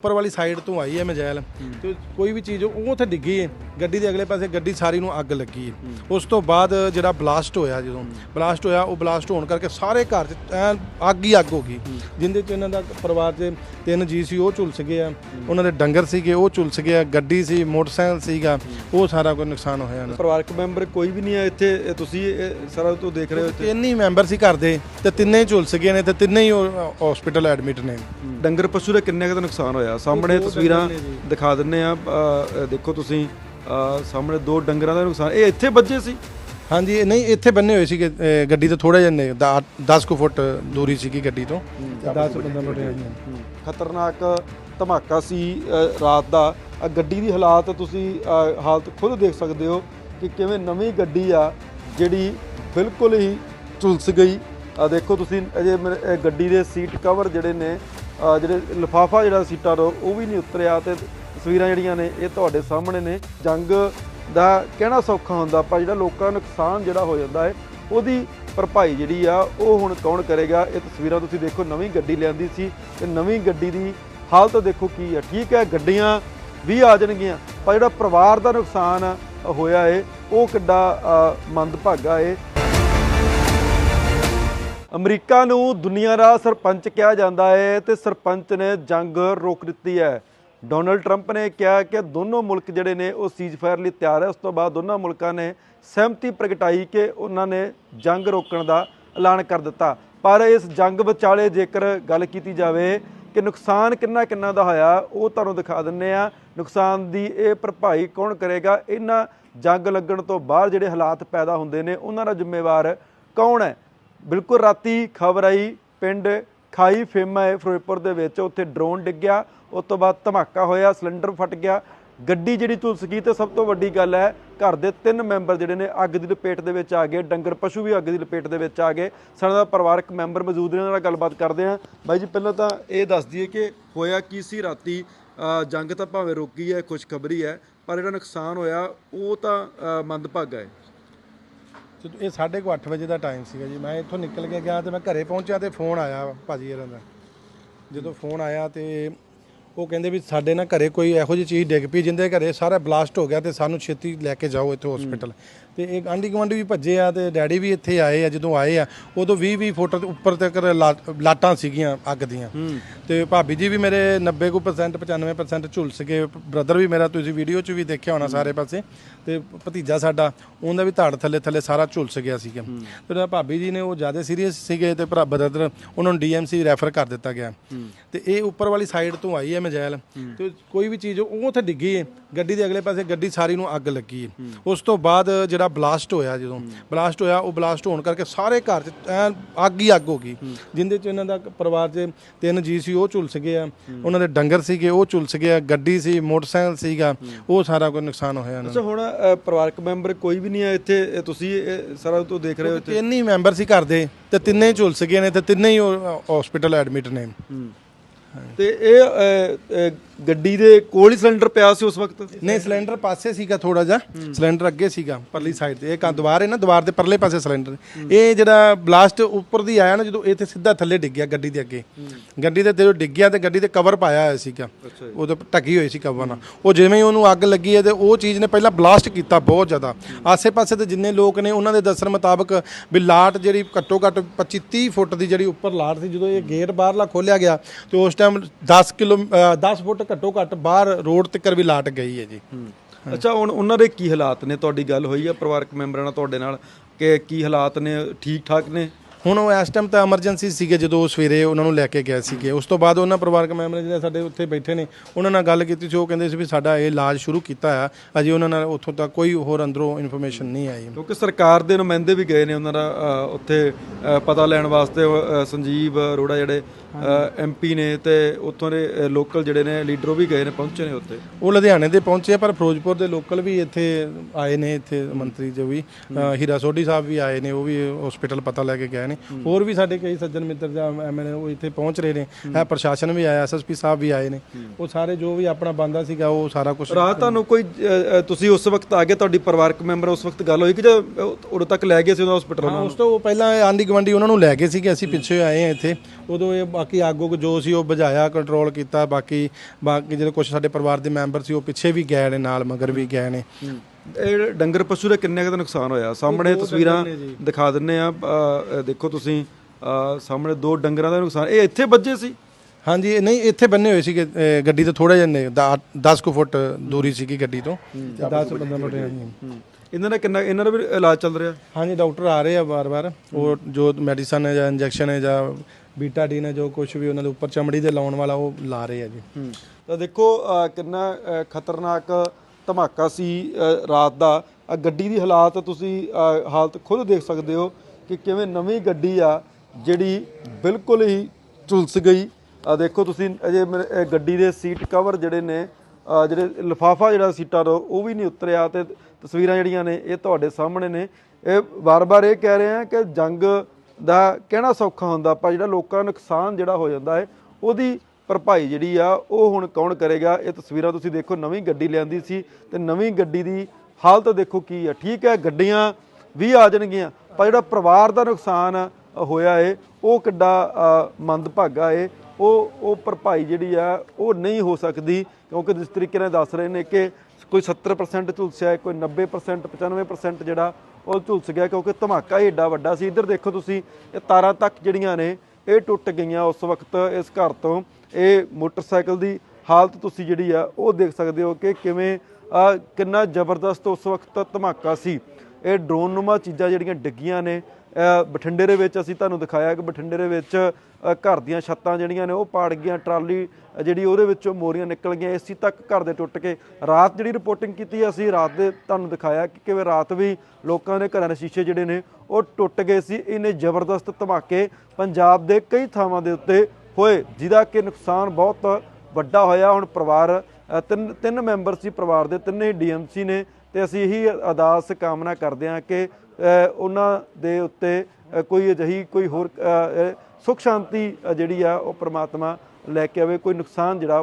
ਉੱਪਰ ਵਾਲੀ ਸਾਈਡ ਤੋਂ ਆਈ ਹੈ ਮਜੈਲ ਤੇ ਕੋਈ ਵੀ ਚੀਜ਼ ਉਹ ਉੱਥੇ ਡਿੱਗੀ ਹੈ ਗੱਡੀ ਦੇ ਅਗਲੇ ਪਾਸੇ ਗੱਡੀ ਸਾਰੀ ਨੂੰ ਅੱਗ ਲੱਗੀ ਹੈ। ਉਸ ਤੋਂ ਬਾਅਦ ਜਿਹੜਾ ਬਲਾਸਟ ਹੋਇਆ ਜਦੋਂ ਬਲਾਸਟ ਹੋਇਆ ਉਹ ਬਲਾਸਟ ਹੋਣ ਕਰਕੇ ਸਾਰੇ ਘਰ 'ਚ ਐਨ ਅੱਗ ਹੀ ਅੱਗ ਹੋ ਗਈ। ਜਿੰਦੇ 'ਚ ਇਹਨਾਂ ਦਾ ਪਰਿਵਾਰ 'ਚ ਤਿੰਨ ਜੀ ਸੀ ਉਹ ਝੁਲਸ ਗਏ ਆ। ਉਹਨਾਂ ਦੇ ਡੰਗਰ ਸੀਗੇ ਉਹ ਝੁਲਸ ਗਏ ਆ। ਗੱਡੀ ਸੀ ਮੋਟਰਸਾਈਕਲ ਸੀਗਾ। ਉਹ ਸਾਰਾ ਕੋਈ ਨੁਕਸਾਨ ਹੋਇਆ ਨਾ ਪਰਿਵਾਰਕ ਮੈਂਬਰ ਕੋਈ ਵੀ ਨਹੀਂ ਹੈ ਇੱਥੇ ਤੁਸੀਂ ਸਾਰਾ ਤੋਂ ਦੇਖ ਰਹੇ ਹੋ ਤਿੰਨ ਹੀ ਮੈਂਬਰ ਸੀ ਘਰ ਦੇ ਤੇ ਤਿੰਨੇ ਝੁਲਸ ਗਏ ਨੇ ਤੇ ਤਿੰਨੇ ਹੀ ਹਸਪੀਟਲ ਐਡਮਿਟ ਨੇ। ਡੰਗਰ ਪਸ਼ੂ ਦਾ ਕਿੰਨੇ ਕੁ ਦਾ ਨੁਕਸਾਨ ਹੋਇਆ? ਸਾਹਮਣੇ ਦੋ ਤਸਵੀਰਾਂ ਜੀ। ਦਿਖਾ ਦਿੰਨੇ ਆ। ਦੇਖੋ ਤੁਸੀਂ ਸਾਹਮਣੇ ਦੋ ਡੰਗਰਾਂ ਦਾ ਨੁਕਸਾਨ। ਇਹ ਇੱਥੇ ਵੱਜੇ ਸੀ? ਹਾਂਜੀ ਇਹ ਨਹੀਂ ਇੱਥੇ ਬੰਨੇ ਹੋਏ ਸੀਗੇ। ਗੱਡੀ ਤੋਂ ਥੋੜਾ ਜਿਹਾ ਨੇ 10 ਕੁ ਫੁੱਟ ਦੂਰੀ ਸੀਗੀ ਗੱਡੀ ਤੋਂ। 10 15 ਫੁੱਟ ਹੈਗੀਆਂ ਖਤਰਨਾਕ ਧਮਾਕਾ ਸੀ ਅ, ਰਾਤ ਦਾ। ਗੱਡੀ ਦੀ ਹਾਲਾਤ ਤੁਸੀਂ ਅ, ਹਾਲਤ ਖੁਦ ਦੇਖ ਸਕਦੇ ਹੋ ਕਿ ਕਿਵੇਂ ਨਵੀਂ ਗੱਡੀ ਆ ਜਿਹੜੀ ਬਿਲਕੁਲ ਹੀ ਝੁਲਸ ਗਈ। ਆ ਦੇਖੋ ਤੁਸੀਂ ਅਜੇ ਮੇਰੇ- ਇਹ ਗੱਡੀ ਦੇ ਸੀਟ ਕਵਰ ਜਿਹੜੇ ਨੇ ਜਿਹੜੇ ਲਿਫਾਫਾ ਜਿਹੜਾ ਸੀਟਾਂ ਦਾ ਉਹ ਵੀ ਨਹੀਂ ਉਤਰਿਆ ਤੇ ਤਸਵੀਰਾਂ ਜਿਹੜੀਆਂ ਨੇ, ਇਹ ਤੁਹਾਡੇ ਸਾਹਮਣੇ ਨੇ। ਜੰਗ ਦਾ ਕਹਿਣਾ ਸੌਖਾ ਹੁੰਦਾ, ਪਰ ਜਿਹੜਾ ਲੋਕਾਂ ਦਾ ਨੁਕਸਾਨ ਜਿਹੜਾ ਹੋ ਜਾਂਦਾ ਹੈ, ਉਹਦੀ ਭਰਪਾਈ ਜਿਹੜੀ ਆ, ਉਹ ਹੁਣ ਕੌਣ ਕਰੇਗਾ? ਇਹ ਤਸਵੀਰਾਂ ਤੁਸੀਂ ਦੇਖੋ, ਨਵੀਂ ਗੱਡੀ ਲਿਆਂਦੀ ਸੀ ਤੇ ਨਵੀਂ ਗੱਡੀ ਦੀ ਹਾਲਤ ਦੇਖੋ ਕੀ ਆ ਠੀਕ ਹੈ, ਗੱਡੀਆਂ ਵੀ ਆ ਜਾਣਗੀਆਂ, ਪਰ ਜਿਹੜਾ ਪਰਿਵਾਰ ਦਾ ਨੁਕਸਾਨ ਹੋਇਆ ਏ, ਉਹ ਕਿੱਡਾ ਮੰਦਭਾਗਾ ਏ। ਅਮਰੀਕਾ ਨੂੰ ਦੁਨੀਆ ਦਾ ਸਰਪੰਚ ਕਿਹਾ ਜਾਂਦਾ ਹੈ ਤੇ ਸਰਪੰਚ ਨੇ ਜੰਗ ਰੋਕ ਦਿੱਤੀ ਹੈ। ਡੋਨਲਡ ਟਰੰਪ ਨੇ ਕਿਹਾ ਕਿ ਦੋਨੋਂ ਮੁਲਕ ਜਿਹੜੇ ਨੇ ਉਹ ਸੀਜ਼ਫਾਇਰ ਲਈ ਤਿਆਰ ਹੈ। ਉਸ ਤੋਂ ਬਾਅਦ ਦੋਨਾਂ ਮੁਲਕਾਂ ਨੇ ਸਹਿਮਤੀ ਪ੍ਰਗਟਾਈ ਕਿ ਉਹਨਾਂ ਨੇ ਜੰਗ ਰੋਕਣ ਦਾ ਐਲਾਨ ਕਰ ਦਿੱਤਾ। ਪਰ ਇਸ ਜੰਗ ਵਿਚਾਲੇ ਜੇਕਰ ਗੱਲ ਕੀਤੀ ਜਾਵੇ ਕਿ ਨੁਕਸਾਨ ਕਿੰਨਾ ਕਿੰਨਾ ਦਾ ਹੋਇਆ, ਉਹ ਤੁਹਾਨੂੰ ਦਿਖਾ ਦਿੰਨੇ ਆ ਨੁਕਸਾਨ ਦੀ ਇਹ ਭਰਪਾਈ ਕੌਣ ਕਰੇਗਾ? ਇਹਨਾਂ ਜੰਗ ਲੱਗਣ ਤੋਂ ਬਾਅਦ ਜਿਹੜੇ ਹਾਲਾਤ ਪੈਦਾ ਹੁੰਦੇ ਨੇ, ਉਹਨਾਂ ਦਾ ਜ਼ਿੰਮੇਵਾਰ ਕੌਣ ਹੈ? ਬਿਲਕੁਲ ਰਾਤੀ ਖਬਰ ਆਈ, ਪਿੰਡ ਖਾਈ ਫੇਮਾ ਹੈ ਫਿਰੋਜ਼ਪੁਰ ਦੇ ਵਿੱਚ, ਉੱਥੇ ਡਰੋਨ ਡਿੱਗਿਆ, ਉਸ ਤੋਂ ਬਾਅਦ ਧਮਾਕਾ ਹੋਇਆ, ਸਿਲੰਡਰ ਫਟ ਗਿਆ। ਗੱਡੀ ਜਿਹੜੀ ਝੁਲਸ ਗਈ ਤੇ ਸਭ ਤੋਂ ਵੱਡੀ ਗੱਲ ਹੈ, ਘਰ ਦੇ ਤਿੰਨ ਮੈਂਬਰ ਜਿਹੜੇ ਨੇ ਅੱਗ ਦੀ ਲਪੇਟ ਦੇ ਵਿੱਚ ਆ ਗਏ, ਡੰਗਰ ਪਸ਼ੂ ਵੀ ਅੱਗ ਦੀ ਲਪੇਟ ਦੇ ਵਿੱਚ ਆ ਗਏ। ਸਾਡੇ ਪਰਿਵਾਰਕ ਮੈਂਬਰ ਮੌਜੂਦ ਨੇ, ਉਹਨਾਂ ਨਾਲ ਗੱਲਬਾਤ ਕਰਦੇ ਹਾਂ। ਬਾਈ ਜੀ, ਪਹਿਲਾਂ ਤਾਂ ਇਹ ਦੱਸ ਦਈਏ ਕਿ ਹੋਇਆ ਕੀ ਸੀ ਰਾਤੀ? ਜੰਗ ਤਾਂ ਭਾਵੇਂ ਰੋਕੀ ਹੈ, ਖੁਸ਼ਖਬਰੀ ਹੈ, ਪਰ ਜਿਹੜਾ ਨੁਕਸਾਨ ਹੋਇਆ, ਉਹ ਤਾਂ ਮੰਦਭਾਗਾ ਹੈ। ਜਦੋਂ ਇਹ 8:30 ਵਜੇ ਦਾ ਟਾਈਮ ਸੀਗਾ ਜੀ, ਮੈਂ ਇੱਥੋਂ ਨਿਕਲ ਕੇ ਗਿਆ ਤੇ ਮੈਂ ਘਰੇ ਪਹੁੰਚਿਆ ਤੇ ਫੋਨ ਆਇਆ ਭਾਜੀ ਇਹਨਾਂ ਦਾ। ਜਦੋਂ ਫੋਨ ਆਇਆ ਤੇ ਉਹ ਕਹਿੰਦੇ ਵੀ ਸਾਡੇ ਨਾ ਘਰੇ ਕੋਈ ਇਹੋ ਜਿਹੀ ਚੀਜ਼ ਡਿੱਗ ਪਈ, ਜਿੰਦੇ ਘਰੇ ਸਾਰਾ ਬਲਾਸਟ ਹੋ ਗਿਆ ਤੇ ਸਾਨੂੰ ਛੇਤੀ ਲੈ ਕੇ ਜਾਓ ਇੱਥੇ ਹਸਪੀਟਲ ਤੇ ਇਹ ਆਂਢੀ ਗੁਆਂਢੀ ਵੀ ਭੱਜੇ ਆ ਤੇ ਡੈਡੀ ਵੀ ਇੱਥੇ ਆਏ ਆ ਜਦੋਂ ਆਏ ਆ ਉਦੋਂ 20 20 ਫੁੱਟ ਉੱਪਰ ਤੱਕ ਲਾਟਾਂ ਸੀਗੀਆਂ ਅੱਗ ਦੀਆਂ। ਤੇ ਭਾਬੀ ਜੀ ਵੀ ਮੇਰੇ 90 ਕੁ percent 95% ਝੁਲਸ ਗਏ। ਬ੍ਰਦਰ ਵੀ ਮੇਰਾ ਤੁਸੀਂ ਵੀਡੀਓ 'ਚ ਵੀ ਦੇਖਿਆ ਹੋਣਾ ਸਾਰੇ ਪਾਸੇ। ਤੇ ਭਤੀਜਾ ਸਾਡਾ ਉਹਦਾ ਵੀ ਧੜ ਥੱਲੇ ਥੱਲੇ ਸਾਰਾ ਝੁਲਸ ਗਿਆ ਸੀਗਾ। ਤੇ ਭਾਬੀ ਜੀ ਨੇ ਉਹ ਜ਼ਿਆਦਾ ਸੀਰੀਅਸ ਸੀਗੇ ਤੇ ਭਰਾ ਬ੍ਰਦਰ ਉਹਨਾਂ ਨੂੰ ਡੀਐਮਸੀ ਰੈਫਰ ਕਰ ਦਿੱਤਾ ਗਿਆ। ਤੇ ਇਹ ਉੱਪਰ ਵਾਲੀ ਸਾਈਡ ਤੋਂ ਆਈ ਹੈ ਮਜੈਲ ਤੇ ਕੋਈ ਵੀ ਚੀਜ਼ ਉਹ ਉੱਥੇ ਡਿੱਗੀ ਹੈ ਗੱਡੀ ਦੇ ਅਗਲੇ ਪਾਸੇ ਗੱਡੀ ਸਾਰੀ ਨੂੰ ਅੱਗ ਲੱਗੀ ਹੈ। ਉਸ ਤੋਂ ਬਾਅਦ ਜਿਹੜਾ ਬਲਾਸਟ ਹੋਇਆ ਜਦੋਂ। ਬਲਾਸਟ ਹੋਇਆ ਉਹ ਬਲਾਸਟ ਹੋਣ ਕਰਕੇ ਸਾਰੇ ਘਰ 'ਚ ਐਨ ਅੱਗ ਹੀ ਅੱਗ ਹੋ ਗਈ। ਜਿੰਦੇ 'ਚ ਇਹਨਾਂ ਦਾ ਪਰਿਵਾਰ 'ਚ ਤਿੰਨ ਜੀ ਸੀ ਉਹ ਝੁਲਸ ਗਏ ਆ। ਉਹਨਾਂ ਦੇ ਡੰਗਰ ਸੀਗੇ ਉਹ ਝੁਲਸ ਗਏ ਆ। ਗੱਡੀ ਸੀ ਮੋਟਰਸਾਈਕਲ ਸੀਗਾ ਉਹ ਸਾਰਾ ਕੋਈ ਨੁਕਸਾਨ ਹੋਇਆ ਨਾ ਅੱਛਾ ਹੁਣ ਪਰਿਵਾਰਕ ਮੈਂਬਰ ਕੋਈ ਵੀ ਨਹੀਂ ਹੈ ਇੱਥੇ ਤੁਸੀਂ ਸਾਰਾ ਤੋਂ ਦੇਖ ਰਹੇ ਹੋ ਇੱਥੇ? ਤਿੰਨ ਹੀ ਮੈਂਬਰ ਸੀ ਘਰ ਦੇ ਤੇ ਤਿੰਨੇ ਹੀ ਝੁਲਸ ਗਏ ਨੇ ਤੇ ਤਿੰਨੇ ਹੀ ਹਸਪੀਟਲ ਐਡਮਿਟ ਨੇ। ਤੇ ਇਹ ਗੱਡੀ ਦੇ ਕੋਲ ਹੀ ਸਿਲੰਡਰ ਪਿਆ ਸੀ ਉਸ ਵਕਤ? ਨਹੀਂ ਸਿਲੰਡਰ ਪਾਸੇ ਸੀਗਾ ਥੋੜਾ ਜਿਹਾ। ਸਿਲੰਡਰ ਅੱਗੇ ਸੀਗਾ ਪਰਲੀ ਸਾਈਡ ਤੇ। ਇਹ ਕਾ ਦੀਵਾਰ ਹੈ ਨਾ ਦੀਵਾਰ ਦੇ ਪਰਲੇ ਪਾਸੇ ਸਿਲੰਡਰ ਇਹ ਜਿਹੜਾ ਬਲਾਸਟ ਉੱਪਰ ਦੀ ਆਇਆ ਨਾ ਜਦੋਂ ਇਹ ਤੇ ਸਿੱਧਾ ਥੱਲੇ ਡਿੱਗਿਆ ਗੱਡੀ ਦੇ ਅੱਗੇ। ਗੱਡੀ ਦੇ ਜਦੋਂ ਡਿੱਗਿਆ ਤੇ ਗੱਡੀ ਤੇ ਕਵਰ ਪਾਇਆ ਹੋਇਆ ਸੀਗਾ। ਉਹਦੇ ਢੱਕੀ ਹੋਈ ਸੀ ਕਵਰ ਨਾਲ। ਉਹ ਜਿਵੇਂ ਹੀ ਉਹਨੂੰ ਅੱਗ ਲੱਗੀ ਹੈ ਤੇ ਉਹ ਚੀਜ਼ ਨੇ ਪਹਿਲਾਂ ਬਲਾਸਟ ਕੀਤਾ ਬਹੁਤ ਜ਼ਿਆਦਾ। ਆਸੇ-ਪਾਸੇ ਦੇ ਜਿੰਨੇ ਲੋਕ ਨੇ ਉਹਨਾਂ ਦੇ ਦੱਸਣ ਮੁਤਾਬਕ ਵੀ ਲਾਟ ਜਿਹੜੀ ਘੱਟੋ ਘੱਟ 25 30 ਫੁੱਟ ਦੀ ਜਿਹੜੀ ਉੱਪਰ ਲਾਟ ਸੀ ਜਦੋਂ ਇਹ ਗੇਟ ਬਾਹਰਲਾ ਖੋਲਿਆ ਗਿਆ ਤੇ ਉਸ ਟਾਈਮ 10 ਕਿਲੋ ਅ, 10 ਫੁੱਟ ਘੱਟੋ ਘੱਟ ਬਾਹਰ ਰੋਡ ਤੱਕ ਵੀ ਲਾਟ ਗਈ ਹੈ ਜੀ। ਅੱਛਾ ਹੁਣ ਉਹਨਾਂ ਦੇ ਕੀ ਹਾਲਾਤ ਨੇ? ਤੁਹਾਡੀ ਗੱਲ ਹੋਈ ਹੈ ਪਰਿਵਾਰਕ ਮੈਂਬਰਾਂ ਨਾਲ ਤੁਹਾਡੇ ਨਾਲ ਕਿ ਕੀ ਹਾਲਾਤ ਨੇ? ਠੀਕ ਠਾਕ ਨੇ? ਹੁਣ ਉਹ ਇਸ ਟਾਈਮ ਤਾਂ ਐਮਰਜੈਂਸੀ ਸੀਗੇ ਜਦੋਂ ਉਹ ਸਵੇਰੇ ਉਹਨਾਂ ਨੂੰ ਲੈ ਕੇ ਗਏ ਸੀਗੇ। ਉਸ ਤੋਂ ਬਾਅਦ ਉਹਨਾਂ ਪਰਿਵਾਰਕ ਮੈਂਬਰ ਜਿਹੜੇ ਸਾਡੇ ਉੱਥੇ ਬੈਠੇ ਨੇ ਉਹਨਾਂ ਨਾਲ ਗੱਲ ਕੀਤੀ ਸੀ। ਉਹ ਕਹਿੰਦੇ ਸੀ ਵੀ ਸਾਡਾ ਇਹ ਇਲਾਜ ਸ਼ੁਰੂ ਕੀਤਾ ਆ। ਅਜੇ ਉਹਨਾਂ ਨਾਲ ਉੱਥੋਂ ਤੱਕ ਕੋਈ ਹੋਰ ਅੰਦਰੋਂ ਇਨਫੋਰਮੇਸ਼ਨ ਨਹੀਂ ਆਈ। ਕਿਉਂਕਿ ਸਰਕਾਰ ਦੇ ਨੁਮਾਇੰਦੇ ਵੀ ਗਏ ਨੇ ਉਹਨਾਂ ਦਾ ਉੱਥੇ ਪਤਾ ਲੈਣ ਵਾਸਤੇ ਸੰਜੀਵ ਅਰੋੜਾ ਜਿਹੜੇ ਐਮਪੀ ਨੇ ਤੇ ਉੱਥੋਂ ਦੇ ਲੋਕਲ ਜਿਹੜੇ ਨੇ ਲੀਡਰ ਉਹ ਵੀ ਗਏ ਨੇ ਪਹੁੰਚੇ ਨੇ ਉੱਥੇ। ਉਹ ਲੁਧਿਆਣੇ ਦੇ ਪਹੁੰਚੇ ਆ, ਪਰ ਫਿਰੋਜ਼ਪੁਰ ਦੇ ਲੋਕਲ ਵੀ ਇੱਥੇ ਆਏ ਨੇ ਇੱਥੇ ਮੰਤਰੀ ਜੋ ਵੀ ਹੀਰਾ ਸੋਢੀ ਸਾਹਿਬ ਵੀ ਆਏ ਨੇ ਉਹ ਵੀ ਹਸਪੀਟਲ ਪਤਾ ਲੈ ਕੇ ਗਏ ਨੇ। ਹੋਰ ਵੀ ਸਾਡੇ ਕਈ ਸੱਜਣ ਮਿੱਤਰ ਜਾਂ ਐਮਐਲਏ ਉਹ ਇੱਥੇ ਪਹੁੰਚ ਰਹੇ ਨੇ। ਇਹ ਪ੍ਰਸ਼ਾਸਨ ਵੀ ਆਇਆ ਐਸਐਸਪੀ ਸਾਹਿਬ ਵੀ ਆਏ ਨੇ। ਉਹ ਸਾਰੇ ਜੋ ਵੀ ਆਪਣਾ ਬੰਦਾ ਸੀਗਾ ਉਹ ਸਾਰਾ ਕੁਝ ਰਾਤ ਤੁਹਾਨੂੰ ਕੋਈ ਤੁਸੀਂ ਉਸ ਵਕਤ ਆ ਗਏ ਤੁਹਾਡੀ ਪਰਿਵਾਰਕ ਮੈਂਬਰ ਉਸ ਵਕਤ ਗੱਲ ਹੋਈ ਕਿ ਜਦ ਉਦੋਂ ਤੱਕ ਲੈ ਗਏ ਸੀ ਉਹਨਾਂ ਹਸਪੀਟਲ ਹਾਂ ਉਸ ਤੋਂ ਪਹਿਲਾਂ ਆਂਦੀ ਗਵੰਡੀ ਉਹਨਾਂ ਨੂੰ ਲੈ ਗਏ ਸੀਗੇ ਅਸੀਂ ਪਿੱਛੇ ਆਏ ਆ ਇੱਥੇ। ਉਦੋਂ ਇਹ ਬਾਕੀ ਆਗੂ ਜੋ ਸੀ ਉਹ ਬੁਝਾਇਆ ਕੰਟਰੋਲ ਕੀਤਾ ਬਾਕੀ ਬਾਕੀ ਜਿਹੜੇ ਕੁਝ ਸਾਡੇ ਪਰਿਵਾਰ ਦੇ ਮੈਂਬਰ ਸੀ ਉਹ ਪਿੱਛੇ ਵੀ ਗਏ ਨੇ ਨਾਲ ਮਗਰ ਵੀ ਗਏ ਨੇ। ਇਹ ਡੰਗਰ ਪਸ਼ੂ ਦਾ ਕਿੰਨੇ ਕੁ ਦਾ ਨੁਕਸਾਨ ਹੋਇਆ? ਸਾਹਮਣੇ ਤਸਵੀਰਾਂ ਦਿਖਾ ਦਿੰਨੇ ਆ। ਦੇਖੋ ਤੁਸੀਂ ਅ, ਸਾਹਮਣੇ ਦੋ ਡੰਗਰਾਂ ਦਾ ਨੁਕਸਾਨ। ਇਹ ਇੱਥੇ ਵੱਜੇ ਸੀ? ਹਾਂਜੀ ਇਹ ਨਹੀਂ ਇੱਥੇ ਬੰਨੇ ਹੋਏ ਸੀਗੇ ਅਹ ਗੱਡੀ ਤੋਂ ਥੋੜਾ ਜਿਹਾ ਨੇ 10 ਕੁ ਫੁੱਟ ਦੂਰੀ ਸੀਗੀ ਗੱਡੀ ਤੋਂ। 10 15 ਫੁੱਟ ਇਹਨਾਂ ਦਾ ਕਿੰਨਾ ਇਹਨਾਂ ਦਾ ਵੀ ਇਲਾਜ ਚੱਲ ਰਿਹਾ? ਹਾਂਜੀ ਡਾਕਟਰ ਆ ਰਹੇ ਆ ਵਾਰ-ਵਾਰ। ਉਹ ਜੋ ਮੈਡੀਸਨ ਹੈ ਜਾਂ ਇੰਜੈਕਸ਼ਨ ਹੈ ਜਾਂ ਬੀਟਾਡੀਨ ਹੈ ਜੋ ਕੁਝ ਵੀ ਉਹਨਾਂ ਦੇ ਉੱਪਰ ਚਮੜੀ ਦੇ ਲਾਉਣ ਵਾਲਾ ਉਹ ਲਾ ਰਹੇ ਆ ਜੀ। ਤਾਂ ਦੇਖੋ ਅ, ਕਿੰਨਾ ਅ, ਖਤਰਨਾਕ ਧਮਾਕਾ ਸੀ ਰਾਤ ਦਾ। ਆਹ ਗੱਡੀ ਦੀ ਹਾਲਾਤ ਤੁਸੀਂ ਹਾਲਤ ਖੁਦ ਦੇਖ ਸਕਦੇ ਹੋ ਕਿ ਕਿਵੇਂ ਨਵੀਂ ਗੱਡੀ ਆ, ਜਿਹੜੀ ਬਿਲਕੁਲ ਹੀ ਝੁਲਸ ਗਈ। ਆ ਦੇਖੋ ਤੁਸੀਂ, ਅਜੇ ਮੇਰੇ- ਗੱਡੀ ਦੇ ਸੀਟ ਕਵਰ ਜਿਹੜੇ ਨੇ ਜਿਹੜੇ ਲਿਫਾਫਾ ਜਿਹੜਾ ਸੀਟਾਂ ਦਾ ਉਹ ਵੀ ਨਹੀਂ ਉਤਰਿਆ ਤੇ ਤਸਵੀਰਾਂ ਜਿਹੜੀਆਂ ਨੇ, ਇਹ ਤੁਹਾਡੇ ਸਾਹਮਣੇ ਨੇ। ਇਹ ਵਾਰ-ਵਾਰ ਇਹ ਕਹਿ ਰਹੇ ਆ ਕਿ ਜੰਗ ਦਾ ਕਹਿਣਾ ਸੌਖਾ ਹੁੰਦਾ, ਪਰ ਜਿਹੜਾ ਲੋਕਾਂ ਦਾ ਨੁਕਸਾਨ ਜਿਹੜਾ ਹੋ ਜਾਂਦਾ ਹੈ, ਉਹਦੀ ਭਰਪਾਈ ਜਿਹੜੀ ਆ, ਉਹ ਹੁਣ ਕੌਣ ਕਰੇਗਾ? ਇਹ ਤਸਵੀਰਾਂ ਤੁਸੀਂ ਦੇਖੋ, ਨਵੀਂ ਗੱਡੀ ਲਿਆਂਦੀ ਸੀ ਤੇ ਨਵੀਂ ਗੱਡੀ ਦੀ ਹਾਲਤ ਦੇਖੋ ਕੀ ਆ। ਠੀਕ ਹੈ, ਗੱਡੀਆਂ ਵੀ ਆ ਜਾਣਗੀਆਂ, ਪਰ ਜਿਹੜਾ ਪਰਿਵਾਰ ਦਾ ਨੁਕਸਾਨ ਹੋਇਆ ਏ, ਉਹ ਕਿੱਡਾ ਮੰਦਭਾਗਾ ਏ। ਉਹ ਉਹ ਭਰਪਾਈ ਜਿਹੜੀ ਆ, ਉਹ ਨਹੀਂ ਹੋ ਸਕਦੀ, ਕਿਉਂਕਿ ਜਿਸ ਤਰੀਕੇ ਨਾਲ ਦੱਸ ਰਹੇ ਨੇ ਕਿ ਕੋਈ 70% ਝੁਲਸਿਆ ਕੋਈ 90% 95% ਜਿਹੜਾ, ਉਹ ਝੁਲਸ ਗਿਆ ਕਿਉਂਕਿ ਧਮਾਕਾ ਹੀ ਏਡਾ ਵੱਡਾ ਸੀ। ਇੱਧਰ ਦੇਖੋ ਤੁਸੀਂ, ਇਹ ਤਾਰਾਂ ਤੱਕ ਜਿਹੜੀਆਂ ਨੇ, ਇਹ ਟੁੱਟ ਗਈਆਂ ਉਸ ਵਕਤ, ਇਸ ਘਰ ਤੋਂ। ਇਹ ਮੋਟਰਸਾਈਕਲ ਦੀ ਹਾਲਤ ਤੁਸੀਂ ਜਿਹੜੀ ਆ, ਉਹ ਦੇਖ ਸਕਦੇ ਹੋ ਕਿ ਕਿਵੇਂ ਕਿੰਨਾ ਜ਼ਬਰਦਸਤ ਉਸ ਵਕਤ ਧਮਾਕਾ ਸੀ। ਇਹ ਡਰੋਨ ਨੁਮਾ ਚੀਜ਼ਾਂ ਜਿਹੜੀਆਂ ਡਿੱਗੀਆਂ ਨੇ ਬਠਿੰਡੇ ਦੇ ਵਿੱਚ ਅਸੀਂ ਤੁਹਾਨੂੰ ਦਿਖਾਇਆ ਕਿ ਬਠਿੰਡੇ ਦੇ ਵਿੱਚ ਘਰ ਦੀਆਂ ਛੱਤਾਂ ਜਿਹੜੀਆਂ ਨੇ, ਉਹ ਪਾੜ ਗਈਆਂ, ਟਰਾਲੀ ਜਿਹੜੀ ਉਹਦੇ ਵਿੱਚੋਂ ਮੋਰੀਆਂ ਨਿਕਲ ਗਈਆਂ, ਏਸੀ ਤੱਕ ਘਰ ਦੇ ਟੁੱਟ ਕੇ। ਰਾਤ ਜਿਹੜੀ ਰਿਪੋਰਟਿੰਗ ਕੀਤੀ ਅਸੀਂ, ਰਾਤ ਦੇ ਤੁਹਾਨੂੰ ਦਿਖਾਇਆ ਕਿ ਕਿਵੇਂ ਰਾਤ ਵੀ ਲੋਕਾਂ ਦੇ ਘਰਾਂ ਦੇ ਸ਼ੀਸ਼ੇ ਜਿਹੜੇ ਨੇ, ਉਹ ਟੁੱਟ ਗਏ ਸੀ। ਇਹਨੇ ਜ਼ਬਰਦਸਤ ਧਮਾਕੇ ਪੰਜਾਬ ਦੇ ਕਈ ਥਾਵਾਂ ਦੇ ਉੱਤੇ ਹੋਏ ਜਿਹਦਾ ਕਿ ਨੁਕਸਾਨ ਬਹੁਤ ਵੱਡਾ ਹੋਇਆ। ਹੁਣ ਪਰਿਵਾਰ ਤਿੰਨ ਤਿੰਨ ਮੈਂਬਰ ਸੀ ਪਰਿਵਾਰ ਦੇ ਤਿੰਨੇ ਡੀਐਮਸੀ ਨੇ। ਤੇ ਅਸੀਂ ਇਹੀ ਅਰਦਾਸ ਕਾਮਨਾ ਕਰਦੇ ਹਾਂ ਕਿ ਉਹਨਾਂ ਦੇ ਉੱਤੇ ਕੋਈ ਅਜਿਹੀ ਕੋਈ ਹੋਰ ਅ, ਸੁਖ ਸ਼ਾਂਤੀ ਜਿਹੜੀ ਆ ਉਹ ਪ੍ਰਮਾਤਮਾ ਲੈ ਕੇ ਆਵੇ। ਕੋਈ ਨੁਕਸਾਨ ਜਿਹੜਾ